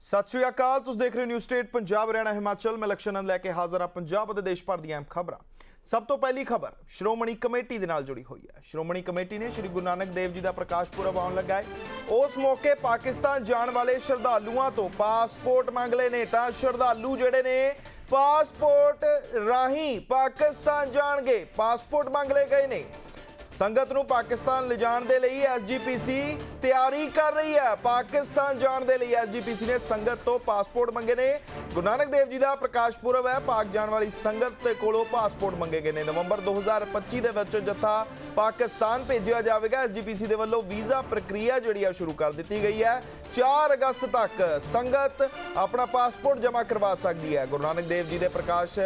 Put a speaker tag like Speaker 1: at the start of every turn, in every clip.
Speaker 1: ਸਤਿ ਸ਼੍ਰੀ ਅਕਾਲ, ਤੁਸੀਂ ਦੇਖ ਰਹੇ ਹੋ ਨਿਊ ਸਟੇਟ ਪੰਜਾਬ, ਹਰਿਆਣਾ, ਹਿਮਾਚਲ। ਮੈਂ ਲਕਸ਼ਣਨ ਲੈ ਕੇ ਹਾਜ਼ਰ ਹਾਂ ਪੰਜਾਬ ਅਤੇ ਦੇਸ਼ ਭਰ ਦੀਆਂ ਅਹਿਮ ਖਬਰਾਂ। ਸਭ ਤੋਂ ਪਹਿਲੀ ਖਬਰ, ਸ਼੍ਰੋਮਣੀ ਕਮੇਟੀ ਦੇ ਨਾਲ ਜੁੜੀ ਹੋਈ ਹੈ। ਸ਼੍ਰੋਮਣੀ ਕਮੇਟੀ ਨੇ ਸ੍ਰੀ ਗੁਰੂ ਨਾਨਕ ਦੇਵ ਜੀ ਦਾ ਪ੍ਰਕਾਸ਼ ਪੁਰਬ ਆਉਣ ਲੱਗਾ ਹੈ। ਉਸ ਮੌਕੇ ਪਾਕਿਸਤਾਨ ਜਾਣ ਵਾਲੇ ਸ਼ਰਧਾਲੂਆਂ ਤੋਂ ਪਾਸਪੋਰਟ ਮੰਗ ਲਏ ਨੇ। ਤਾਂ ਸ਼ਰਧਾਲੂ ਜਿਹੜੇ ਨੇ, ਪਾਸਪੋਰਟ ਰਾਹੀਂ ਪਾਕਿਸਤਾਨ ਜਾਣਗੇ। ਪਾਸਪੋਰਟ ਮੰਗ ਲਏ ਗਏ ਨੇ। ਸੰਗਤ ਨੂੰ ਪਾਕਿਸਤਾਨ ਲਿਜਾਣ ਦੇ ਲਈ ਐਸਜੀਪੀਸੀ ਤਿਆਰੀ ਕਰ ਰਹੀ ਹੈ। ਪਾਕਿਸਤਾਨ ਜਾਣ ਦੇ ਲਈ ਐਸਜੀਪੀਸੀ ਨੇ ਸੰਗਤ ਤੋਂ ਪਾਸਪੋਰਟ ਮੰਗੇ ਨੇ। ਗੁਰੂ ਨਾਨਕ ਦੇਵ ਜੀ ਦਾ ਪ੍ਰਕਾਸ਼ ਪੁਰਬ ਹੈ। ਪਾਕ ਜਾਣ ਵਾਲੀ ਸੰਗਤ ਕੋਲੋਂ ਪਾਸਪੋਰਟ ਮੰਗੇ ਗਏ ਨੇ। ਨਵੰਬਰ 2025 ਦੇ ਵਿੱਚ ਜੱਥਾ ਪਾਕਿਸਤਾਨ ਭੇਜਿਆ ਜਾਵੇਗਾ। ਐਸਜੀਪੀਸੀ ਦੇ ਵੱਲੋਂ ਵੀਜ਼ਾ ਪ੍ਰਕਿਰਿਆ ਜਿਹੜੀ ਆ, ਸ਼ੁਰੂ ਕਰ ਦਿੱਤੀ ਗਈ ਹੈ। 4 ਅਗਸਤ ਤੱਕ ਸੰਗਤ ਆਪਣਾ ਪਾਸਪੋਰਟ ਜਮ੍ਹਾਂ ਕਰਵਾ ਸਕਦੀ ਹੈ। ਗੁਰੂ ਨਾਨਕ ਦੇਵ ਜੀ ਦੇ ਪ੍ਰਕਾਸ਼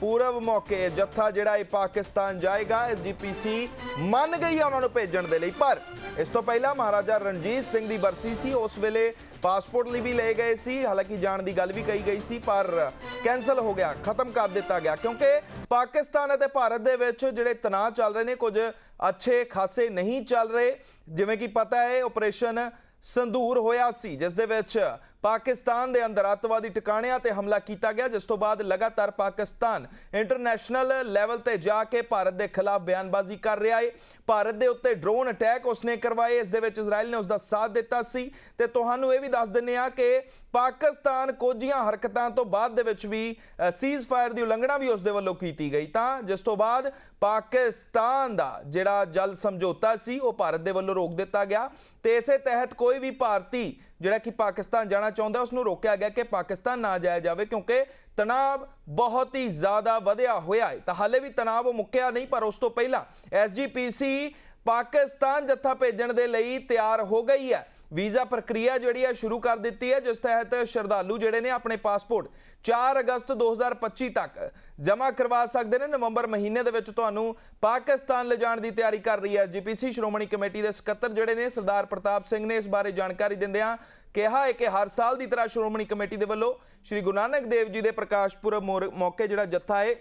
Speaker 1: ਪੂਰਬ ਮੌਕੇ ਜੱਥਾ ਜਿਹੜਾ ਇਹ ਪਾਕਿਸਤਾਨ ਜਾਏਗਾ ਐਸਜੀਪੀਸੀ ਮੰਨ ਗਈ ਆ ਉਹਨਾਂ ਨੂੰ ਭੇਜਣ ਦੇ ਲਈ। ਪਰ ਇਸ ਤੋਂ ਪਹਿਲਾਂ ਮਹਾਰਾਜਾ ਰਣਜੀਤ ਸਿੰਘ ਦੀ ਬਰਸੀ ਸੀ। ਉਸ ਵੇਲੇ ਪਾਸਪੋਰਟ ਲਈ ਵੀ ਲਏ ਗਏ ਸੀ, ਹਾਲਾਂਕਿ ਜਾਣ ਦੀ ਗੱਲ ਵੀ ਕਹੀ ਗਈ ਸੀ, ਪਰ ਕੈਨਸਲ ਹੋ ਗਿਆ, ਖਤਮ ਕਰ ਦਿੱਤਾ ਗਿਆ, ਕਿਉਂਕਿ ਪਾਕਿਸਤਾਨ ਅਤੇ ਭਾਰਤ ਦੇ ਵਿੱਚ ਜਿਹੜੇ ਤਣਾਅ ਚੱਲ ਰਹੇ ਨੇ, ਕੁਝ ਅੱਛੇ ਖਾਸੇ ਨਹੀਂ ਚੱਲ ਰਹੇ, ਜਿਵੇਂ ਕਿ ਪਤਾ ਹੈ ਆਪਰੇਸ਼ਨ ਸੰਧੂਰ ਹੋਇਆ ਸੀ, ਜਿਸ ਦੇ ਵਿੱਚ ਪਾਕਿਸਤਾਨ ਦੇ ਅੰਦਰ ਅੱਤਵਾਦੀ ਟਿਕਾਣਿਆਂ ਤੇ ਹਮਲਾ ਕੀਤਾ ਗਿਆ, ਜਿਸ ਤੋਂ ਬਾਅਦ ਲਗਾਤਾਰ ਪਾਕਿਸਤਾਨ ਇੰਟਰਨੈਸ਼ਨਲ ਲੈਵਲ ਤੇ ਜਾ ਕੇ ਭਾਰਤ ਦੇ ਖਿਲਾਫ ਬਿਆਨਬਾਜ਼ੀ ਕਰ ਰਿਹਾ ਹੈ ਭਾਰਤ ਦੇ ਉੱਤੇ ਡਰੋਨ ਅਟੈਕ ਉਸਨੇ ਕਰਵਾਏ, ਇਸ ਦੇ ਵਿੱਚ ਇਜ਼ਰਾਈਲ ਨੇ ਉਸ ਦਾ ਸਾਥ ਦਿੱਤਾ ਸੀ। ਤੇ ਤੁਹਾਨੂੰ ਇਹ ਵੀ ਦੱਸ ਦਿੰਨੇ ਆ ਕਿ ਪਾਕਿਸਤਾਨ ਕੋਝੀਆਂ ਹਰਕਤਾਂ ਤੋਂ ਬਾਅਦ ਦੇ ਵਿੱਚ ਵੀ ਸੀਜ਼ ਫਾਇਰ ਦੀ ਉਲੰਘਣਾ ਵੀ ਉਸ ਦੇ ਵੱਲੋਂ ਕੀਤੀ ਗਈ। ਤਾਂ ਜਿਸ ਤੋਂ ਬਾਅਦ ਪਾਕਿਸਤਾਨ ਦਾ ਜਿਹੜਾ ਜਲ ਸਮਝੌਤਾ ਸੀ, ਉਹ ਭਾਰਤ ਦੇ ਵੱਲੋਂ ਰੋਕ ਦਿੱਤਾ ਗਿਆ। ਤੇ ਇਸੇ ਤਹਿਤ ਕੋਈ ਵੀ ਭਾਰਤੀ ਜਿਹੜਾ ਕਿ ਪਾਕਿਸਤਾਨ ਜਾਣਾ ਚਾਹੁੰਦਾ ਉਸ ਨੂੰ ਰੋਕਿਆ ਗਿਆ ਕਿ ਪਾਕਿਸਤਾਨ ਨਾ ਜਾਇਆ ਜਾਵੇ ਕਿਉਂਕਿ ਤਣਾਅ ਬਹੁਤ ਹੀ ਜ਼ਿਆਦਾ ਵਧਿਆ ਹੋਇਆ ਹੈ। ਤਾਂ ਹਾਲੇ ਵੀ ਤਣਾਅ ਉਹ ਮੁੱਕਿਆ ਨਹੀਂ, ਪਰ ਉਸ ਤੋਂ ਪਹਿਲਾਂ ਐਸਜੀਪੀਸੀ ਪਾਕਿਸਤਾਨ ਜੱਥਾ ਭੇਜਣ ਦੇ ਲਈ ਤਿਆਰ ਹੋ ਗਈ ਹੈ। ਵੀਜ਼ਾ ਪ੍ਰਕਿਰਿਆ ਜਿਹੜੀ ਹੈ, ਸ਼ੁਰੂ ਕਰ ਦਿੱਤੀ ਹੈ, ਜਿਸ ਤਹਿਤ ਸ਼ਰਧਾਲੂ ਜਿਹੜੇ ਨੇ ਆਪਣੇ ਪਾਸਪੋਰਟ 4 ਅਗਸਤ 2025 ਤੱਕ ਜਮ੍ਹਾਂ ਕਰਵਾ ਸਕਦੇ ਨੇ। ਨਵੰਬਰ ਮਹੀਨੇ ਦੇ ਵਿੱਚ ਤੁਹਾਨੂੰ ਪਾਕਿਸਤਾਨ ਲਿਜਾਣ ਦੀ ਤਿਆਰੀ ਕਰ ਰਹੀ ਹੈ ਜੀਪੀਸੀ ਸ਼੍ਰੋਮਣੀ ਕਮੇਟੀ ਦੇ ਸਕੱਤਰ ਜਿਹੜੇ ਨੇ ਸਰਦਾਰ ਪ੍ਰਤਾਪ ਸਿੰਘ ਨੇ ਇਸ ਬਾਰੇ ਜਾਣਕਾਰੀ ਦਿੰਦਿਆਂ ਕਿਹਾ ਹੈ ਕਿ ਹਰ ਸਾਲ ਦੀ ਤਰ੍ਹਾਂ ਸ਼੍ਰੋਮਣੀ ਕਮੇਟੀ ਦੇ ਵੱਲੋਂ ਸ੍ਰੀ ਗੁਰੂ ਨਾਨਕ ਦੇਵ ਜੀ ਦੇ ਪ੍ਰਕਾਸ਼ ਪੁਰਬ ਮੌਕੇ ਜਿਹੜਾ ਜੱਥਾ ਹੈ,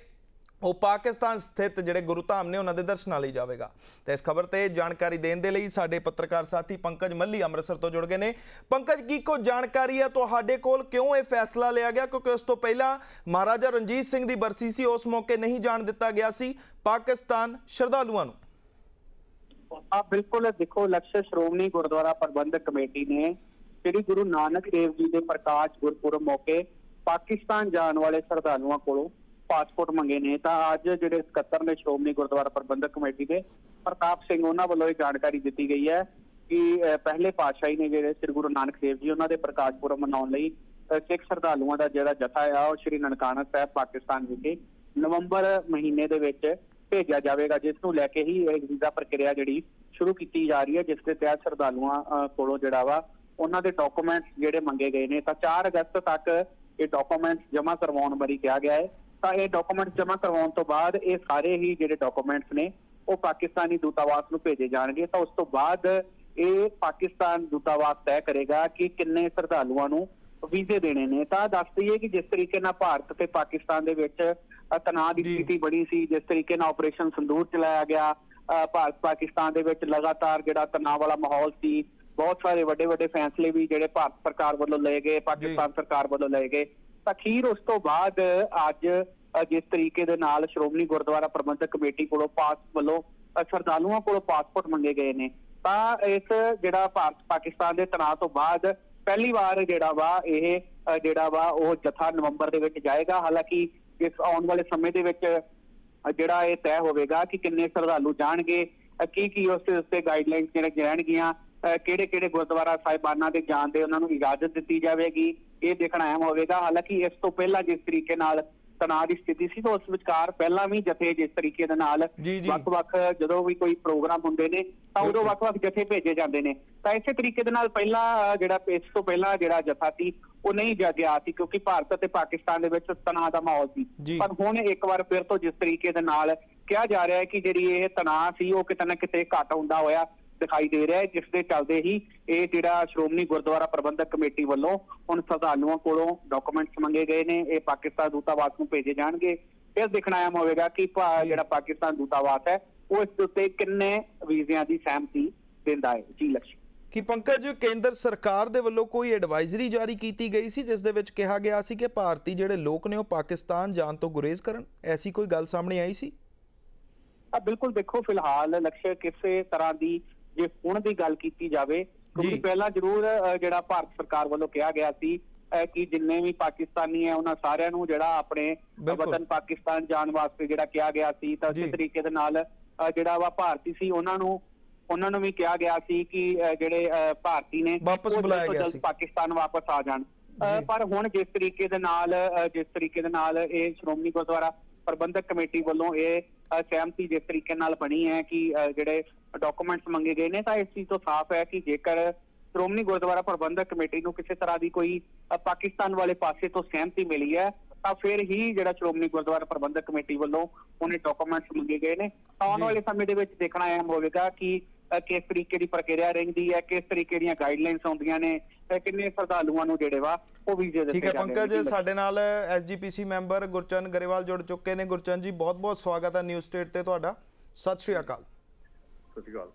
Speaker 1: ਉਹ ਪਾਕਿਸਤਾਨ ਸਥਿਤ ਜਿਹੜੇ ਗੁਰੂ ਧਾਮ ਨੇ ਉਹਨਾਂ ਦੇ ਦਰਸ਼ਨਾਂ ਲਈ ਜਾਵੇਗਾ। ਤੇ ਇਸ ਖਬਰ ਤੇ ਜਾਣਕਾਰੀ ਦੇਣ ਦੇ ਲਈ ਸਾਡੇ ਪੱਤਰਕਾਰ ਸਾਥੀ ਪੰਕਜ ਮੱਲੀ ਅੰਮ੍ਰਿਤਸਰ ਤੋਂ ਜੁੜ ਗਏ ਨੇ। ਪੰਕਜ, ਕੀ ਕੋ ਜਾਣਕਾਰੀ ਹੈ? ਤੁਹਾਡੇ ਕੋਲ ਕਿਉਂ ਇਹ ਫੈਸਲਾ ਲਿਆ ਗਿਆ? ਕਿਉਂਕਿ ਉਸ ਤੋਂ ਪਹਿਲਾਂ ਮਹਾਰਾਜਾ ਰਣਜੀਤ ਸਿੰਘ ਦੀ ਬਰਸੀ ਸੀ, ਉਸ ਮੌਕੇ ਨਹੀਂ ਜਾਣ ਦਿੱਤਾ ਗਿਆ ਸੀ। ਪਾਕਿਸਤਾਨ ਸ਼ਰਧਾਲੂਆਂ ਨੂੰ।
Speaker 2: ਆ ਬਿਲਕੁਲ ਦੇਖੋ ਲਕਸ਼ ਸ਼੍ਰੋਮਣੀ ਗੁਰਦੁਆਰਾ ਪ੍ਰਬੰਧਕ ਕਮੇਟੀ ਨੇ ਸ੍ਰੀ ਗੁਰੂ ਨਾਨਕ ਦੇਵ ਜੀ ਦੇ ਪ੍ਰਕਾਸ਼ ਗੁਰਪੁਰਬ ਮੌਕੇ ਪਾਕਿਸਤਾਨ ਜਾਣ ਵਾਲੇ ਸ਼ਰਧਾਲੂਆਂ ਕੋਲੋਂ ਪਾਸਪੋਰਟ ਮੰਗੇ ਨੇ। ਤਾਂ ਅੱਜ ਜਿਹੜੇ ਸਕੱਤਰ ਨੇ ਸ਼੍ਰੋਮਣੀ ਗੁਰਦੁਆਰਾ ਪ੍ਰਬੰਧਕ ਕਮੇਟੀ ਦੇ, ਪ੍ਰਤਾਪ ਸਿੰਘ ਉਹਨਾਂ ਵੱਲੋਂ ਇਹ ਜਾਣਕਾਰੀ ਦਿੱਤੀ ਗਈ ਹੈ ਕਿ ਪਹਿਲੇ ਪਾਤਸ਼ਾਹੀ ਨੇ ਜਿਹੜੇ ਸ੍ਰੀ ਗੁਰੂ ਨਾਨਕ ਦੇਵ ਜੀ ਉਹਨਾਂ ਦੇ ਪ੍ਰਕਾਸ਼ ਪੁਰਬ ਮਨਾਉਣ ਲਈ ਸਿੱਖ ਸ਼ਰਧਾਲੂਆਂ ਦਾ ਜਿਹੜਾ ਜਥਾ ਆ ਉਹ ਸ੍ਰੀ ਨਨਕਾਣਾ ਸਾਹਿਬ ਪਾਕਿਸਤਾਨ ਵਿਖੇ ਨਵੰਬਰ ਮਹੀਨੇ ਦੇ ਵਿੱਚ ਭੇਜਿਆ ਜਾਵੇਗਾ, ਜਿਸ ਨੂੰ ਲੈ ਕੇ ਹੀ ਇਹ ਵੀਜ਼ਾ ਪ੍ਰਕਿਰਿਆ ਜਿਹੜੀ ਸ਼ੁਰੂ ਕੀਤੀ ਜਾ ਰਹੀ ਹੈ, ਜਿਸ ਦੇ ਤਹਿਤ ਸ਼ਰਧਾਲੂਆਂ ਕੋਲੋਂ ਜਿਹੜਾ ਵਾ ਉਹਨਾਂ ਦੇ ਡਾਕੂਮੈਂਟਸ ਜਿਹੜੇ ਮੰਗੇ ਗਏ ਨੇ ਤਾਂ 4 ਅਗਸਤ ਤੱਕ ਇਹ ਡਾਕੂਮੈਂਟਸ ਜਮ੍ਹਾਂ ਕਰਵਾਉਣ ਬਾਰੇ ਕਿਹਾ ਗਿਆ ਹੈ। ਤਾਂ ਇਹ ਡਾਕੂਮੈਂਟਸ ਜਮ੍ਹਾਂ ਕਰਵਾਉਣ ਤੋਂ ਬਾਅਦ ਇਹ ਸਾਰੇ ਹੀ ਜਿਹੜੇ ਡਾਕੂਮੈਂਟਸ ਨੇ ਉਹ ਪਾਕਿਸਤਾਨੀ ਦੂਤਾਵਾਸ ਨੂੰ ਭੇਜੇ ਜਾਣਗੇ। ਤਾਂ ਉਸ ਤੋਂ ਬਾਅਦ ਇਹ ਪਾਕਿਸਤਾਨ ਦੂਤਾਵਾਸ ਤੈਅ ਕਰੇਗਾ ਕਿ ਕਿੰਨੇ ਸ਼ਰਧਾਲੂਆਂ ਨੂੰ ਵੀਜ਼ੇ ਦੇਣੇ ਨੇ। ਤਾਂ ਦੱਸ ਦਈਏ ਕਿ ਜਿਸ ਤਰੀਕੇ ਨਾਲ ਭਾਰਤ ਤੇ ਪਾਕਿਸਤਾਨ ਦੇ ਵਿੱਚ ਤਣਾਅ ਦੀ। ਸਥਿਤੀ ਬਣੀ ਸੀ ਜਿਸ ਤਰੀਕੇ ਨਾਲ ਆਪਰੇਸ਼ਨ ਸੰਦੂਰ ਚਲਾਇਆ ਗਿਆ ਭਾਰਤ ਪਾਕਿਸਤਾਨ ਦੇ ਵਿੱਚ ਲਗਾਤਾਰ ਜਿਹੜਾ ਤਣਾਅ ਵਾਲਾ ਮਾਹੌਲ ਸੀ ਬਹੁਤ ਸਾਰੇ ਵੱਡੇ ਵੱਡੇ ਫੈਸਲੇ ਵੀ ਜਿਹੜੇ ਭਾਰਤ ਸਰਕਾਰ ਵੱਲੋਂ ਲਏ ਗਏ ਪਾਕਿਸਤਾਨ ਸਰਕਾਰ ਵੱਲੋਂ ਲਏ ਗਏ। ਤਾਂ ਅਖੀਰ ਉਸ ਤੋਂ ਬਾਅਦ ਅੱਜ ਜਿਸ ਤਰੀਕੇ ਦੇ ਨਾਲ ਸ਼੍ਰੋਮਣੀ ਗੁਰਦੁਆਰਾ ਪ੍ਰਬੰਧਕ ਕਮੇਟੀ ਕੋਲੋਂ ਪਾਸ ਵੱਲੋਂ ਸ਼ਰਧਾਲੂਆਂ ਕੋਲੋਂ ਪਾਸਪੋਰਟ ਮੰਗੇ ਗਏ ਨੇ। ਤਾਂ ਇਸ ਜਿਹੜਾ ਭਾਰਤ ਪਾਕਿਸਤਾਨ ਦੇ ਤਣਾਅ ਤੋਂ ਬਾਅਦ ਪਹਿਲੀ ਵਾਰ ਜਿਹੜਾ ਵਾ ਇਹ ਜਿਹੜਾ ਵਾ ਉਹ ਜਥਾ ਨਵੰਬਰ ਦੇ ਵਿੱਚ ਜਾਏਗਾ। ਹਾਲਾਂਕਿ ਇਸ ਆਉਣ ਵਾਲੇ ਸਮੇਂ ਦੇ ਵਿੱਚ ਜਿਹੜਾ ਇਹ ਤੈਅ ਹੋਵੇਗਾ ਕਿ ਕਿੰਨੇ ਸ਼ਰਧਾਲੂ ਜਾਣਗੇ ਕੀ ਕੀ ਉਸ ਦੇ ਉੱਤੇ ਗਾਈਡਲਾਈਨਸ ਜਿਹੜੇ ਰਹਿਣਗੀਆਂ ਕਿਹੜੇ ਕਿਹੜੇ ਗੁਰਦੁਆਰਾ ਸਾਹਿਬਾਨਾਂ ਦੇ ਜਾਣ ਦੇ ਉਹਨਾਂ ਨੂੰ ਇਜਾਜ਼ਤ ਦਿੱਤੀ ਜਾਵੇਗੀ ਇਹ ਦੇਖਣਾ ਅਹਿਮ ਹੋਵੇਗਾ। ਹਾਲਾਂਕਿ ਇਸ ਤੋਂ ਪਹਿਲਾਂ ਜਿਸ ਤਰੀਕੇ ਨਾਲ ਤਣਾਅ ਦੀ ਸਥਿਤੀ ਸੀ ਤਾਂ ਉਸ ਵਿਚਕਾਰ ਪਹਿਲਾਂ ਵੀ ਜਥੇ ਜਿਸ ਤਰੀਕੇ ਦੇ ਨਾਲ। ਵੱਖ-ਵੱਖ ਜਦੋਂ ਵੀ ਕੋਈ ਪ੍ਰੋਗਰਾਮ ਹੁੰਦੇ ਨੇ ਤਾਂ ਉਦੋਂ ਵੱਖ-ਵੱਖ ਜਥੇ ਭੇਜੇ ਜਾਂਦੇ ਨੇ। ਤਾਂ ਇਸੇ ਤਰੀਕੇ ਦੇ ਨਾਲ ਪਹਿਲਾਂ ਜਿਹੜਾ ਇਸ ਤੋਂ ਪਹਿਲਾਂ ਜਿਹੜਾ ਜਥਾ ਸੀ ਉਹ ਨਹੀਂ ਜਾ ਗਿਆ ਸੀ ਕਿਉਂਕਿ ਭਾਰਤ ਅਤੇ ਪਾਕਿਸਤਾਨ ਦੇ ਵਿੱਚ ਤਣਾਅ ਦਾ ਮਾਹੌਲ। ਸੀ। ਪਰ ਹੁਣ ਇੱਕ ਵਾਰ ਫਿਰ ਤੋਂ ਜਿਸ ਤਰੀਕੇ ਦੇ ਨਾਲ ਕਿਹਾ ਜਾ ਰਿਹਾ ਹੈ ਕਿ ਜਿਹੜੀ ਇਹ ਤਣਾਅ ਸੀ ਉਹ ਕਿਤੇ ਨਾ ਕਿਤੇ ਘਟ ਹੁੰਦਾ ਹੋਇਆ। ਦਿਖਾਈ ਦੇ ਰਿਹਾ ਹੈ ਜਿਸ ਦੇ ਚੱਲਦੇ ਹੀ ਇਹ ਜਿਹੜਾ ਸ਼੍ਰੋਮਣੀ ਗੁਰਦੁਆਰਾ ਪ੍ਰਬੰਧਕ ਕਮੇਟੀ ਵੱਲੋਂ ਹੁਣ ਸ਼ਰਧਾਲੂਆਂ ਕੋਲੋਂ ਡਾਕੂਮੈਂਟਸ ਮੰਗੇ ਗਏ ਨੇ ਇਹ ਪਾਕਿਸਤਾਨ ਦੂਤਾਵਾਸ ਨੂੰ ਭੇਜੇ ਜਾਣਗੇ। ਇਹ ਦੇਖਣਾ ਅਹਿਮ ਹੋਵੇਗਾ ਕਿ ਜਿਹੜਾ ਪਾਕਿਸਤਾਨ ਦੂਤਾਵਾਸ ਹੈ ਉਹ ਇਸ ਦੇ ਉੱਤੇ ਕਿੰਨੇ ਵੀਜ਼ਿਆਂ ਦੀ ਸਹਿਮਤੀ ਦਿੰਦਾ ਹੈ। ਜੀ ਲక్ష్ਮੀ
Speaker 1: ਕਿ ਪੰਕਜ ਕੇਂਦਰ ਸਰਕਾਰ ਦੇ ਵੱਲੋਂ ਕੋਈ ਐਡਵਾਈਜ਼ਰੀ ਜਾਰੀ ਕੀਤੀ ਗਈ ਸੀ ਜਿਸ ਦੇ ਵਿੱਚ ਕਿਹਾ ਗਿਆ ਸੀ ਕਿ ਭਾਰਤੀ ਜਿਹੜੇ ਲੋਕ ਨੇ ਉਹ ਪਾਕਿਸਤਾਨ ਜਾਣ ਤੋਂ ਗੁਰੇਜ਼ ਕਰਨ? ਐਸੀ ਕੋਈ ਗੱਲ ਸਾਹਮਣੇ ਆਈ ਸੀ?
Speaker 2: ਆ ਬਿਲਕੁਲ ਦੇਖੋ ਫਿਲਹਾਲ ਲਕਸ਼ਯ ਕਿਸੇ ਤਰ੍ਹਾਂ ਦੀ ਜੇ ਹੁਣ ਦੀ ਗੱਲ ਕੀਤੀ ਜਾਵੇ ਕਿਉਂਕਿ। ਪਹਿਲਾਂ ਜ਼ਰੂਰ ਜਿਹੜਾ ਭਾਰਤ ਸਰਕਾਰ ਵੱਲੋਂ ਕਿਹਾ ਗਿਆ ਸੀ ਕਿ ਜਿੰਨੇ ਵੀ ਪਾਕਿਸਤਾਨੀ ਹੈ ਉਹਨਾਂ ਸਾਰਿਆਂ ਨੂੰ ਜਿਹੜਾ ਆਪਣੇ। ਵਤਨ ਪਾਕਿਸਤਾਨ ਜਾਣ ਵਾਸਤੇ ਜਿਹੜਾ ਕਿਹਾ ਗਿਆ ਸੀ ਤਾਂ। ਉਸੇ ਤਰੀਕੇ ਦੇ ਨਾਲ ਜਿਹੜਾ ਵਾ ਭਾਰਤੀ ਸੀ ਉਹਨਾਂ ਨੂੰ ਉਹਨਾਂ ਨੂੰ ਵੀ ਕਿਹਾ ਗਿਆ ਸੀ ਕਿ ਜਿਹੜੇ ਭਾਰਤੀ ਨੇ
Speaker 1: ਵਾਪਸ ਬੁਲਾਇਆ ਗਿਆ ਸੀ।
Speaker 2: ਪਾਕਿਸਤਾਨ ਵਾਪਸ ਆ ਜਾਣ। ਪਰ ਹੁਣ ਜਿਸ ਤਰੀਕੇ ਦੇ ਨਾਲ ਜਿਸ ਤਰੀਕੇ ਦੇ ਨਾਲ ਇਹ ਸ਼੍ਰੋਮਣੀ ਗੁਰਦੁਆਰਾ ਪ੍ਰਬੰਧਕ ਕਮੇਟੀ ਵੱਲੋਂ ਇਹ ਸਹਿਮਤੀ ਜਿਸ ਤਰੀਕੇ ਨਾਲ ਬਣੀ ਹੈ ਕਿ ਜਿਹੜੇ ਡਾਕੂਮੈਂਟਸ ਮੰਗੇ ਗਏ ਨੇ ਤਾਂ ਇਸ ਚੀਜ਼ ਤੋਂ ਸਾਫ਼ ਹੈ ਕਿ ਜੇਕਰ ਸ਼੍ਰੋਮਣੀ ਗੁਰਦੁਆਰਾ ਪ੍ਰਬੰਧਕ ਕਮੇਟੀ ਨੂੰ ਕਿਸੇ ਤਰ੍ਹਾਂ ਦੀ ਕੋਈ ਪਾਕਿਸਤਾਨ ਵਾਲੇ ਪਾਸੇ ਤੋਂ ਸਹਿਮਤੀ ਮਿਲੀ ਹੈ ਤਾਂ ਫਿਰ ਹੀ ਜਿਹੜਾ ਸ਼੍ਰੋਮਣੀ ਗੁਰਦੁਆਰਾ ਪ੍ਰਬੰਧਕ ਕਮੇਟੀ ਵੱਲੋਂ ਉਹਨੇ ਡਾਕੂਮੈਂਟਸ ਮੰਗੇ ਗਏ ਨੇ ਆਉਣ। ਵਾਲੇ ਸਮੇਂ ਦੇ ਵਿੱਚ ਦੇਖਣਾ ਅਹਿਮ ਹੋਵੇਗਾ ਕਿ ਕਿਸ ਤਰੀਕੇ ਦੀ ਪ੍ਰਕਿਰਿਆ ਰਹਿੰਦੀ ਹੈ ਕਿਸ ਤਰੀਕੇ ਦੀਆਂ ਗਾਈਡਲਾਈਨਸ ਆਉਂਦੀਆਂ ਨੇ ਤੇ ਕਿੰਨੇ ਸ਼ਰਧਾਲੂਆਂ ਨੂੰ ਜਿਹੜੇ ਵਾ ਉਹ ਵੀਜ਼ੇ ਦਿੱਤੇ
Speaker 1: ਠੀਕ ਹੈ ਪੰਕਜ। ਸਾਡੇ ਨਾਲ ਐਸਜੀਪੀਸੀ ਮੈਂਬਰ ਗੁਰਚਰਨ ਗਰੇਵਾਲ ਜੁੜ ਚੁੱਕੇ ਨੇ ਗੁਰਚਰਨ ਜੀ ਬਹੁਤ-ਬਹੁਤ ਸਵਾਗਤ ਹੈ ਨਿਊਜ਼ ਸਟੇਟ ਤੇ ਤੁਹਾਡਾ ਸਤਿ ਸ਼੍ਰੀ ਅਕਾਲ
Speaker 3: ਸਤਿ ਸ਼੍ਰੀ ਅਕਾਲ।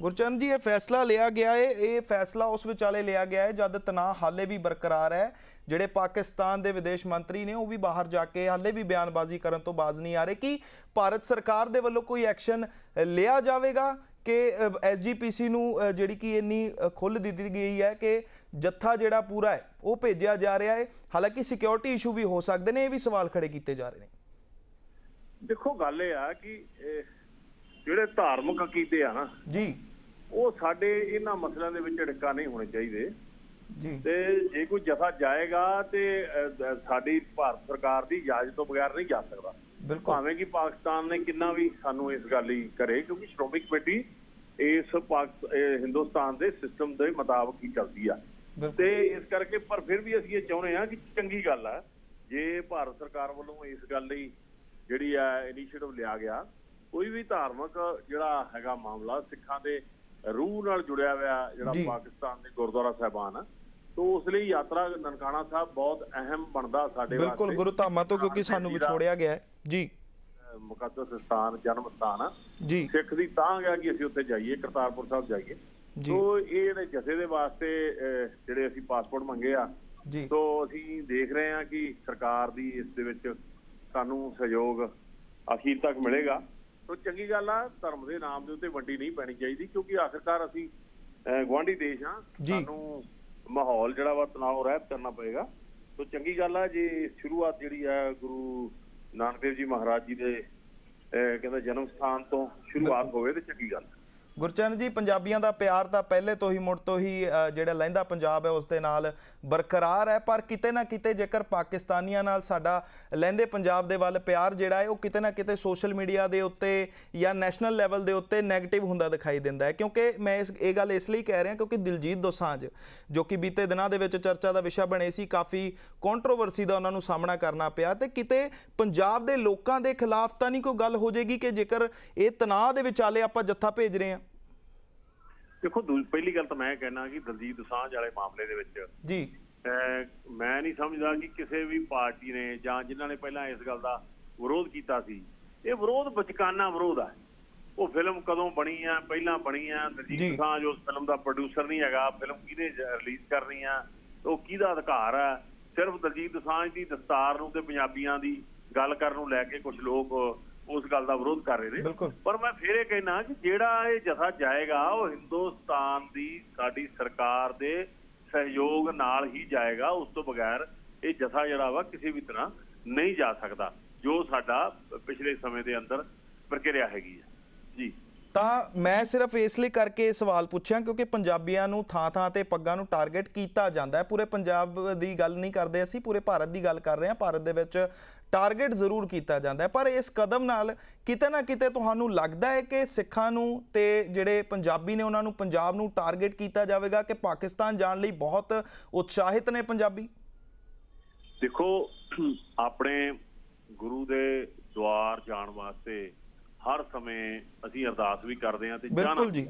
Speaker 1: ਗੁਰਚਰਨ ਜੀ ਇਹ ਫੈਸਲਾ ਲਿਆ ਗਿਆ ਹੈ ਇਹ ਫੈਸਲਾ ਉਸ ਵਿਚਾਲੇ ਲਿਆ ਗਿਆ ਹੈ ਜਦ ਤਣਾਅ ਹਾਲੇ ਵੀ ਬਰਕਰਾਰ ਹੈ। ਜਿਹੜੇ ਪਾਕਿਸਤਾਨ ਦੇ ਵਿਦੇਸ਼ ਮੰਤਰੀ ਨੇ ਉਹ ਵੀ ਬਾਹਰ ਜਾ ਕੇ ਹਾਲੇ ਵੀ ਬਿਆਨਬਾਜ਼ੀ ਕਰਨ ਤੋਂ ਬਾਜ਼ ਨਹੀਂ ਆ ਰਹੇ ਕਿ ਭਾਰਤ ਸਰਕਾਰ ਦੇ ਵੱਲੋਂ ਕੋਈ ਐਕਸ਼ਨ ਲਿਆ ਜਾਵੇਗਾ ਕਿ ਐਸਜੀਪੀਸੀ ਨੂੰ ਜਿਹੜੀ ਕਿ ਇੰਨੀ ਖੁੱਲ ਦਿੱਤੀ ਗਈ ਹੈ ਕਿ ਜੱਥਾ ਜਿਹੜਾ ਪੂਰਾ ਹੈ ਉਹ ਭੇਜਿਆ ਜਾ ਰਿਹਾ ਹੈ ਹਾਲਾਂਕਿ ਸਿਕਿਉਰਿਟੀ ਇਸ਼ੂ ਵੀ ਹੋ ਸਕਦੇ ਨੇ ਇਹ ਵੀ ਸਵਾਲ ਖੜੇ ਕੀਤੇ ਜਾ ਰਹੇ ਨੇ।
Speaker 3: ਦੇਖੋ ਗੱਲ ਇਹ ਆ ਕਿ ਜਿਹੜੇ ਧਾਰਮਿਕ ਅਕੀਦੇ ਆ ਨਾ
Speaker 1: ਜੀ।
Speaker 3: ਉਹ ਸਾਡੇ ਇਹਨਾਂ ਮਸਲਿਆਂ ਦੇ ਵਿੱਚ ਢਿੱਕਾ ਨਹੀਂ ਹੋਣੇ ਚਾਹੀਦੇ।
Speaker 1: ਜੀ।
Speaker 3: ਤੇ ਜੇ ਕੋਈ ਜਥਾ ਜਾਏਗਾ ਤੇ ਸਾਡੀ ਭਾਰਤ ਸਰਕਾਰ ਦੀ ਇਜਾਜ਼ਤ ਤੋਂ ਬਗੈਰ ਨਹੀਂ ਜਾ ਸਕਦਾ।
Speaker 1: ਬਿਲਕੁਲ।
Speaker 3: ਭਾਵੇਂ ਕਿ ਪਾਕਿਸਤਾਨ ਨੇ ਕਿੰਨਾ ਵੀ ਸਾਨੂੰ ਇਸ ਗੱਲ ਲਈ ਕਰੇ ਕਿਉਂਕਿ ਸ਼੍ਰੋਮਣੀ ਕਮੇਟੀ ਇਸ ਹਿੰਦੁਸਤਾਨ ਦੇ ਸਿਸਟਮ ਦੇ ਮੁਤਾਬਕ ਹੀ ਚੱਲਦੀ ਆ। ਤੇ ਇਸ ਕਰਕੇ ਪਰ ਫਿਰ ਵੀ ਅਸੀਂ ਇਹ ਚਾਹੁੰਦੇ ਆ ਕਿ ਚੰਗੀ ਗੱਲ ਆ ਜੇ ਭਾਰਤ ਸਰਕਾਰ ਵੱਲੋਂ ਇਸ ਗੱਲ ਲਈ ਜਿਹੜੀ ਆ ਇਨੀਸ਼ੀਏਟਿਵ ਲਿਆ ਗਿਆ ਕੋਈ ਵੀ ਧਾਰਮਿਕ ਜਿਹੜਾ ਹੈਗਾ ਮਾਮਲਾ ਸਿੱਖਾਂ ਦੇ ਰੂਹ ਨਾਲ ਜੁੜਿਆ ਹੋਇਆ ਜਿਹੜਾ। ਪਾਕਿਸਤਾਨ ਦੇ ਗੁਰਦੁਆਰਾ ਸਾਹਿਬਾਨ ਆ ਤੋਂ ਉਸ ਲਈ ਯਾਤਰਾ ਨਨਕਾਣਾ ਸਾਹਿਬ ਬਹੁਤ ਅਹਿਮ ਬਣਦਾ ਸਾਡੇ
Speaker 1: ਬਿਲਕੁਲ
Speaker 3: ਵਾਸਤੇ।
Speaker 1: ਗੁਰੂ ਧਾਮਾਂ ਤੋਂ ਕਿਉਂਕਿ ਸਾਨੂੰ ਵਿਛੋੜਿਆ ਗਿਆ ਹੈ। ਜੀ।
Speaker 3: ਮੁਕੱਦਸ ਸਥਾਨ ਜਨਮ ਸਥਾਨ ਆ।
Speaker 1: ਜੀ।
Speaker 3: ਸਿੱਖ ਦੀ ਤਾਂ ਗਿਆ ਕਿ ਅਸੀਂ ਉੱਥੇ ਜਾਈਏ ਕਰਤਾਰਪੁਰ ਸਾਹਿਬ ਜਾਈਏ।
Speaker 1: ਜੀ।
Speaker 3: ਤੋਂ ਇਹ ਜਿਹੜੇ ਜਥੇ ਦੇ ਵਾਸਤੇ ਜਿਹੜੇ ਅਸੀਂ ਪਾਸਪੋਰਟ ਮੰਗੇ ਆ
Speaker 1: ਜੀ।
Speaker 3: ਸੋ ਅਸੀਂ ਦੇਖ ਰਹੇ ਹਾਂ ਕਿ ਸਰਕਾਰ ਦੀ ਇਸ ਦੇ ਵਿੱਚ ਸਾਨੂੰ ਸਹਿਯੋਗ ਅਖੀਰ ਤੱਕ ਮਿਲੇਗਾ। ਸੋ ਚੰਗੀ ਗੱਲ ਆ ਧਰਮ ਦੇ ਨਾਮ ਦੇ ਉੱਤੇ ਵੰਡੀ ਨਹੀਂ ਪੈਣੀ ਚਾਹੀਦੀ ਕਿਉਂਕਿ ਆਖਿਰਕਾਰ ਅਸੀਂ ਗੁਆਂਢੀ ਦੇਸ਼ ਆ। ਸਾਨੂੰ ਮਾਹੌਲ ਜਿਹੜਾ ਵਾ ਤਣਾਅ ਰਹਿਤ ਕਰਨਾ ਪਏਗਾ। ਸੋ ਚੰਗੀ ਗੱਲ ਆ ਜੇ ਸ਼ੁਰੂਆਤ ਜਿਹੜੀ ਆ ਗੁਰੂ ਨਾਨਕ ਦੇਵ ਜੀ ਮਹਾਰਾਜ ਜੀ ਦੇ ਕਹਿੰਦਾ ਜਨਮ ਸਥਾਨ ਤੋਂ ਸ਼ੁਰੂਆਤ ਹੋਵੇ ਤੇ ਚੰਗੀ ਗੱਲ
Speaker 1: ਗੁਰਚਰਨ ਜੀ, ਪੰਜਾਬੀਆਂ ਦਾ ਪਿਆਰ ਤਾਂ ਪਹਿਲੇ ਤੋਂ ਹੀ, ਮੁੜ ਤੋਂ ਹੀ ਜਿਹੜਾ ਲਹਿੰਦਾ ਪੰਜਾਬ ਹੈ, ਉਸ ਦੇ ਨਾਲ ਬਰਕਰਾਰ ਹੈ। ਪਰ ਕਿਤੇ ਨਾ ਕਿਤੇ ਜੇਕਰ ਪਾਕਿਸਤਾਨੀਆਂ ਨਾਲ ਸਾਡਾ ਲਹਿੰਦੇ ਪੰਜਾਬ ਦੇ ਵੱਲ ਪਿਆਰ ਜਿਹੜਾ ਹੈ, ਉਹ ਕਿਤੇ ਨਾ ਕਿਤੇ ਸੋਸ਼ਲ ਮੀਡੀਆ ਦੇ ਉੱਤੇ ਜਾਂ ਨੈਸ਼ਨਲ ਲੈਵਲ ਦੇ ਉੱਤੇ ਨੈਗੇਟਿਵ ਹੁੰਦਾ ਦਿਖਾਈ ਦਿੰਦਾ ਹੈ। ਕਿਉਂਕਿ ਮੈਂ ਇਸ, ਇਹ ਗੱਲ ਇਸ ਲਈ ਕਹਿ ਰਿਹਾ ਕਿਉਂਕਿ ਦਿਲਜੀਤ ਦੋਸਾਂਝ, ਜੋ ਕਿ ਬੀਤੇ ਦਿਨਾਂ ਦੇ ਵਿੱਚ ਚਰਚਾ ਦਾ ਵਿਸ਼ਾ ਬਣੇ ਸੀ, ਕਾਫੀ ਕੰਟਰੋਵਰਸੀ ਦਾ ਉਹਨਾਂ ਨੂੰ ਸਾਹਮਣਾ ਕਰਨਾ ਪਿਆ ਤੇ ਕਿਤੇ ਪੰਜਾਬ ਦੇ ਲੋਕਾਂ ਦੇ ਖਿਲਾਫ ਤਾਂ ਨਹੀਂ ਕੋਈ ਗੱਲ ਹੋ ਜਾਏਗੀ ਕਿ ਜੇਕਰ ਇਹ ਤਣਾਅ ਦੇ ਵਿਚਾਲੇ ਆਪਾਂ ਜੱਥਾ ਭੇਜ ਰਹੇ ਹਾਂ?
Speaker 3: ਦੇਖੋ ਪਹਿਲੀ ਗੱਲ ਤਾਂ ਮੈਂ ਕਹਿਣਾ ਕਿ ਦਲਜੀਤ ਦੋਸਾਂਝ ਵਾਲੇ ਮਾਮਲੇ ਦੇ ਵਿੱਚ
Speaker 1: ਜੀ।
Speaker 3: ਮੈਂ ਨਹੀਂ ਸਮਝਦਾ ਕਿ ਕਿਸੇ ਵੀ ਪਾਰਟੀ ਨੇ ਜਾਂ ਜਿਨ੍ਹਾਂ ਨੇ ਪਹਿਲਾਂ ਇਸ ਗੱਲ ਦਾ ਵਿਰੋਧ ਕੀਤਾ ਸੀ ਇਹ ਵਿਰੋਧ ਬਚਕਾਨਾ ਵਿਰੋਧ ਆ। ਉਹ ਫਿਲਮ ਕਦੋਂ ਬਣੀ ਆ ਪਹਿਲਾਂ ਬਣੀ ਆ ਦਲਜੀਤ। ਦੋਸਾਂਝ ਉਸ ਫਿਲਮ ਦਾ ਪ੍ਰੋਡਿਊਸਰ ਨਹੀਂ ਹੈਗਾ ਫਿਲਮ ਕਿਹਨੇ ਰਿਲੀਜ਼ ਕਰਨੀ ਆ ਉਹ ਕਿਹਦਾ ਅਧਿਕਾਰ ਆ? ਸਿਰਫ ਦਲਜੀਤ ਦੋਸਾਂਝ ਦੀ ਦਸਤਾਰ ਨੂੰ ਤੇ ਪੰਜਾਬੀਆਂ ਦੀ ਗੱਲ ਕਰਨ ਨੂੰ ਲੈ ਕੇ ਕੁਝ ਲੋਕ ਉਸ ਗੱਲ ਦਾ ਵਿਰੋਧ ਕਰ ਰਹੇ ਨੇ। ਪਰ ਮੈਂ ਫਿਰ ਇਹ ਕਹਿਣਾ ਕਿ ਜਿਹੜਾ ਇਹ ਜਥਾ ਜਾਏਗਾ ਉਹ ਹਿੰਦੁਸਤਾਨ ਦੀ ਸਾਡੀ ਸਰਕਾਰ ਦੇ ਸਹਿਯੋਗ ਨਾਲ ਹੀ ਜਾਏਗਾ। ਉਸ ਤੋਂ ਬਗੈਰ ਇਹ ਜਥਾ ਜਿਹੜਾ ਵਾ ਕਿਸੇ ਵੀ ਤਰ੍ਹਾਂ ਨਹੀਂ ਜਾ ਸਕਦਾ ਜੋ ਸਾਡਾ ਪਿਛਲੇ ਸਮੇਂ ਦੇ ਅੰਦਰ ਪ੍ਰਕਿਰਿਆ ਹੈਗੀ ਹੈ ਜੀ।
Speaker 1: ਤਾਂ ਮੈਂ ਸਿਰਫ ਇਸ ਲਈ ਕਰਕੇ ਇਹ ਸਵਾਲ ਪੁੱਛਿਆ ਕਿਉਂਕਿ ਪੰਜਾਬੀਆਂ ਨੂੰ ਥਾਂ-ਥਾਂ ਤੇ ਪੱਗਾਂ ਨੂੰ ਟਾਰਗੇਟ ਕੀਤਾ ਜਾਂਦਾ ਹੈ। ਪੂਰੇ ਪੰਜਾਬ ਦੀ ਗੱਲ ਨਹੀਂ ਕਰਦੇ ਅਸੀਂ ਪੂਰੇ ਭਾਰਤ ਦੀ ਗੱਲ ਕਰ ਰਹੇ ਹਾਂ। ਭਾਰਤ ਦੇ ਵਿੱਚ ਟਾਰਗੇਟ ਜ਼ਰੂਰ ਕੀਤਾ ਜਾਂਦਾ ਹੈ। ਪਰ ਇਸ ਕਦਮ ਨਾਲ ਕਿਤੇ ਨਾ ਕਿਤੇ ਤੁਹਾਨੂੰ ਲੱਗਦਾ ਹੈ ਕਿ ਸਿੱਖਾਂ ਨੂੰ ਤੇ ਜਿਹੜੇ ਪੰਜਾਬੀ ਨੇ ਉਹਨਾਂ ਨੂੰ ਪੰਜਾਬ ਨੂੰ ਟਾਰਗੇਟ ਕੀਤਾ ਜਾਵੇਗਾ ਕਿ ਪਾਕਿਸਤਾਨ ਜਾਣ ਲਈ ਬਹੁਤ ਉਤਸ਼ਾਹਿਤ ਨੇ ਪੰਜਾਬੀ?
Speaker 3: ਦੇਖੋ ਆਪਣੇ ਗੁਰੂ ਦੇ ਦੁਆਰ ਜਾਣ ਵਾਸਤੇ ਹਰ ਸਮੇਂ ਅਸੀਂ ਅਰਦਾਸ ਵੀ ਕਰਦੇ ਹਾਂ ਤੇ
Speaker 1: ਬਿਲਕੁਲ
Speaker 3: ਜਾਣਾ
Speaker 1: ਜੀ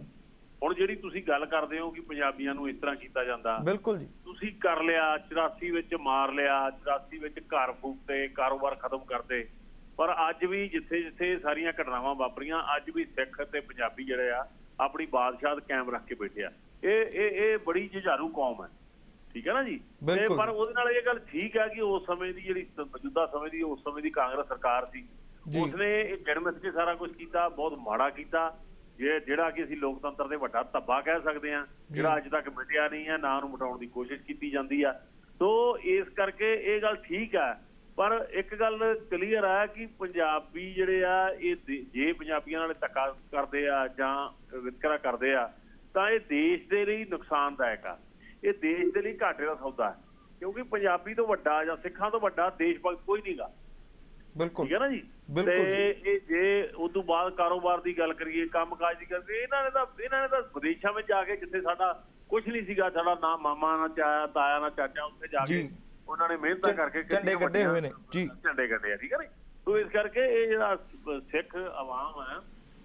Speaker 3: ਹੁਣ ਜਿਹੜੀ ਤੁਸੀਂ ਗੱਲ ਕਰਦੇ ਹੋ ਕਿ ਪੰਜਾਬੀਆਂ ਨੂੰ ਇਸ ਤਰ੍ਹਾਂ ਕੀਤਾ ਜਾਂਦਾ
Speaker 1: ਬਿਲਕੁਲ ਜੀ।
Speaker 3: ਤੁਸੀਂ ਕਰ ਲਿਆ 84 ਵਿੱਚ ਮਾਰ ਲਿਆ 84 ਵਿੱਚ ਘਰ ਫੂਕਤੇ ਕਾਰੋਬਾਰ ਖਤਮ ਕਰਦੇ। ਪਰ ਅੱਜ ਵੀ ਜਿੱਥੇ ਜਿੱਥੇ ਸਾਰੀਆਂ ਘਟਨਾਵਾਂ ਵਾਪਰੀਆਂ ਅੱਜ ਵੀ ਸਿੱਖ ਤੇ ਪੰਜਾਬੀ ਜਿਹੜੇ ਆ ਆਪਣੀ ਬਾਦਸ਼ਾਹਤ ਕਾਇਮ ਰੱਖ ਕੇ ਬੈਠੇ ਆ। ਇਹ ਇਹ ਇਹ ਬੜੀ ਜੁਝਾਰੂ ਕੌਮ ਹੈ। ਠੀਕ ਹੈ ਨਾ ਜੀ? ਤੇ। ਪਰ ਉਹਦੇ ਨਾਲ ਇਹ ਗੱਲ ਠੀਕ ਹੈ ਕਿ ਉਸ ਸਮੇਂ ਦੀ ਜਿਹੜੀ ਮੌਜੂਦਾ ਸਮੇਂ ਦੀ ਉਸ ਸਮੇਂ ਦੀ ਕਾਂਗਰਸ ਸਰਕਾਰ ਸੀ। ਉਸਨੇ ਇਹ ਜਨਮਤ ਕੇ ਸਾਰਾ ਕੁਝ ਕੀਤਾ ਬਹੁਤ ਮਾੜਾ ਕੀਤਾ। ਜੇ ਜਿਹੜਾ ਕਿ ਅਸੀਂ ਲੋਕਤੰਤਰ ਦੇ ਵੱਡਾ ਧੱਬਾ ਕਹਿ ਸਕਦੇ ਹਾਂ ਜਿਹੜਾ ਅੱਜ ਤੱਕ ਮਿਟਿਆ ਨਹੀਂ ਹੈ ਨਾ ਉਹਨੂੰ ਮਿਟਾਉਣ ਦੀ ਕੋਸ਼ਿਸ਼ ਕੀਤੀ ਜਾਂਦੀ ਆ। ਸੋ ਇਸ ਕਰਕੇ ਇਹ ਗੱਲ ਠੀਕ ਹੈ ਪਰ ਇੱਕ ਗੱਲ ਕਲੀਅਰ ਆ ਕਿ ਪੰਜਾਬੀ ਜਿਹੜੇ ਆ ਇਹ ਜੇ ਪੰਜਾਬੀਆਂ ਨਾਲ ਧੱਕਾ ਕਰਦੇ ਆ ਜਾਂ ਵਿਤਕਰਾ ਕਰਦੇ ਆ ਤਾਂ ਇਹ ਦੇਸ਼ ਦੇ ਲਈ ਨੁਕਸਾਨਦਾਇਕ ਆ। ਇਹ ਦੇਸ਼ ਦੇ ਲਈ ਘਾਟੇ ਦਾ ਸੌਦਾ ਹੈ ਕਿਉਂਕਿ ਪੰਜਾਬੀ ਤੋਂ ਵੱਡਾ ਜਾਂ ਸਿੱਖਾਂ ਤੋਂ ਵੱਡਾ ਦੇਸ਼ ਭਗਤ ਕੋਈ ਨਹੀਂਗਾ
Speaker 1: ਬਿਲਕੁਲ।
Speaker 3: ਠੀਕ ਹੈ ਨਾ ਜੀ?
Speaker 1: ਬਿਲਕੁਲ
Speaker 3: ਤੇ ਇਹ ਜੇ ਉਸ ਤੋਂ ਬਾਅਦ ਕਾਰੋਬਾਰ ਦੀ ਗੱਲ ਕਰੀਏ ਕੰਮਕਾਜ ਦੀ ਗੱਲ ਕਰੀਏ ਇਹਨਾਂ ਨੇ ਤਾਂ ਇਹਨਾਂ ਨੇ ਤਾਂ ਵਿਦੇਸ਼ਾਂ ਵਿੱਚ ਜਾ ਕੇ ਜਿੱਥੇ ਸਾਡਾ ਕੁਝ ਨਹੀਂ ਸੀਗਾ ਸਾਡਾ ਨਾ ਮਾਮਾ ਨਾ ਚਾਇਆ ਤਾਇਆ ਨਾ ਚਾਚਾ ਉੱਥੇ ਜਾ ਕੇ। ਉਹਨਾਂ ਨੇ ਮਿਹਨਤਾਂ ਕਰਕੇ
Speaker 1: ਝੰਡੇ ਗੱਡੇ ਹੋਏ ਨੇ, ਜੀ।
Speaker 3: ਝੰਡੇ ਗੱਡੇ ਆ ਠੀਕ ਹੈ ਨਾ ਸੋ ਇਸ ਕਰਕੇ ਇਹ ਜਿਹੜਾ ਸਿੱਖ ਆਵਾਮ ਹੈ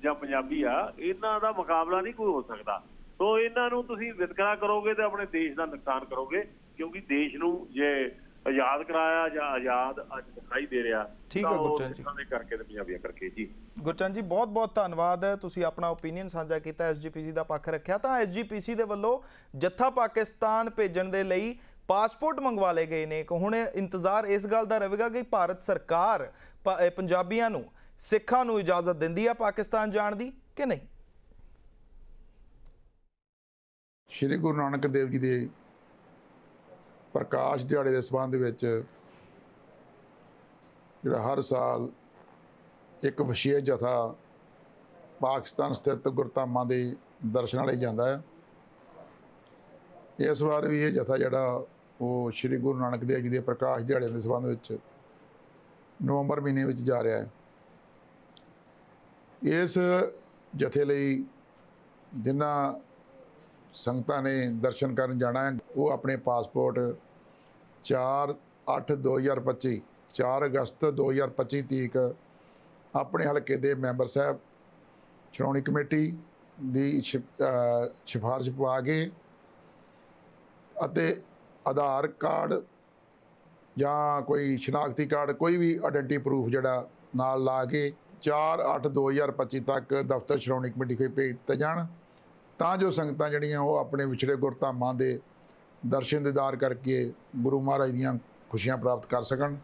Speaker 3: ਜਾਂ ਪੰਜਾਬੀ ਆ ਇਹਨਾਂ ਦਾ ਮੁਕਾਬਲਾ ਨਹੀਂ ਕੋਈ ਹੋ ਸਕਦਾ ਸੋ ਇਹਨਾਂ ਨੂੰ ਤੁਸੀਂ ਵਿਤਕਰਾ ਕਰੋਗੇ ਤੇ ਆਪਣੇ ਦੇਸ਼ ਦਾ ਨੁਕਸਾਨ ਕਰੋਗੇ ਕਿਉਂਕਿ ਦੇਸ਼ ਨੂੰ ਜੇ ਆਜ਼ਾਦ ਕਰਾਇਆ ਜਾਂ ਆਜ਼ਾਦ ਅੱਜ ਦਿਖਾਈ ਦੇ ਰਿਹਾ
Speaker 1: ਠੀਕ ਹੈ
Speaker 3: ਉਹ
Speaker 1: ਗੁਰਚਰਨ ਜੀ।
Speaker 3: ਦੇ ਕਰਕੇ ਤੇ ਪੰਜਾਬੀਆਂ ਕਰਕੇ ਜੀ।
Speaker 1: ਗੁਰਚਰਨ ਜੀ ਬਹੁਤ ਬਹੁਤ ਧੰਨਵਾਦ। ਤੁਸੀਂ ਆਪਣਾ ਓਪੀਨੀਅਨ ਸਾਂਝਾ ਕੀਤਾ ਐਸਜੀਪੀਸੀ ਦਾ ਪੱਖ ਰੱਖਿਆ। ਤਾਂ ਐਸਜੀਪੀਸੀ ਦੇ ਵੱਲੋਂ ਜੱਥਾ ਪਾਕਿਸਤਾਨ ਭੇਜਣ ਦੇ ਲਈ ਪਾਸਪੋਰਟ ਮੰਗਵਾ ਲਏ ਗਏ ਨੇ। ਕਿ ਹੁਣ ਇੰਤਜ਼ਾਰ ਇਸ ਗੱਲ ਦਾ ਰਹੇਗਾ ਕਿ ਭਾਰਤ ਸਰਕਾਰ ਪੰਜਾਬੀਆਂ ਨੂੰ ਸਿੱਖਾਂ ਨੂੰ ਇਜਾਜ਼ਤ ਦਿੰਦੀ ਆ ਪਾਕਿਸਤਾਨ ਜਾਣ ਦੀ ਕਿ ਨਹੀਂ?
Speaker 4: ਸ਼੍ਰੀ ਗੁਰੂ ਨਾਨਕ ਦੇਵ ਜੀ ਦੇ ਪ੍ਰਕਾਸ਼ ਦਿਹਾੜੇ ਦੇ ਸੰਬੰਧ ਵਿੱਚ ਜਿਹੜਾ ਹਰ ਸਾਲ ਇੱਕ ਵਿਸ਼ੇਸ਼ ਜਥਾ ਪਾਕਿਸਤਾਨ ਸਥਿਤ ਗੁਰਧਾਮਾਂ ਦੇ ਦਰਸ਼ਨਾਂ ਲਈ ਜਾਂਦਾ ਹੈ। ਇਸ ਵਾਰ ਵੀ ਇਹ ਜਥਾ ਜਿਹੜਾ ਉਹ ਸ਼੍ਰੀ ਗੁਰੂ ਨਾਨਕ ਦੇਵ ਜੀ ਦੇ ਪ੍ਰਕਾਸ਼ ਦਿਹਾੜੇ ਦੇ ਸੰਬੰਧ ਵਿੱਚ ਨਵੰਬਰ ਮਹੀਨੇ ਵਿੱਚ ਜਾ ਰਿਹਾ ਹੈ। ਇਸ ਜਥੇ ਲਈ ਜਿਨ੍ਹਾਂ ਸੰਗਤਾਂ ਨੇ ਦਰਸ਼ਨ ਕਰਨ ਜਾਣਾ ਹੈ, ਉਹ ਆਪਣੇ ਪਾਸਪੋਰਟ 4 8 2025 4 ਅਗਸਤ 2025 ਤੀਕ ਆਪਣੇ ਹਲਕੇ ਦੇ ਮੈਂਬਰ ਸਾਹਿਬ, ਸ਼੍ਰੋਮਣੀ ਕਮੇਟੀ ਦੀ ਸਿਫ- ਅਹ ਸਿਫਾਰਿਸ਼ ਪਵਾ ਕੇ ਅਤੇ ਆਧਾਰ ਕਾਰਡ ਜਾਂ ਕੋਈ ਸ਼ਨਾਖਤੀ ਕਾਰਡ, ਕੋਈ ਵੀ ਆਇਡੈਂਟੀ ਪ੍ਰੂਫ ਜਿਹੜਾ ਨਾਲ ਲਾ ਕੇ 4 8 2025 ਤੱਕ ਦਫ਼ਤਰ ਸ਼੍ਰੋਮਣੀ ਕਮੇਟੀ ਕੋਲ ਭੇਜ ਦਿੱਤੇ ਜਾਣ। ਤਾਂ ਜੋ ਸੰਗਤਾਂ ਜਿਹੜੀਆਂ ਉਹ ਆਪਣੇ ਵਿਛੜੇ ਗੁਰਧਾਮਾਂ ਦੇ ਦਰਸ਼ਨ ਦੀਦਾਰ ਕਰਕੇ ਗੁਰੂ ਮਹਾਰਾਜ ਦੀਆਂ ਖੁਸ਼ੀਆਂ ਪ੍ਰਾਪਤ ਕਰ ਸਕਣ।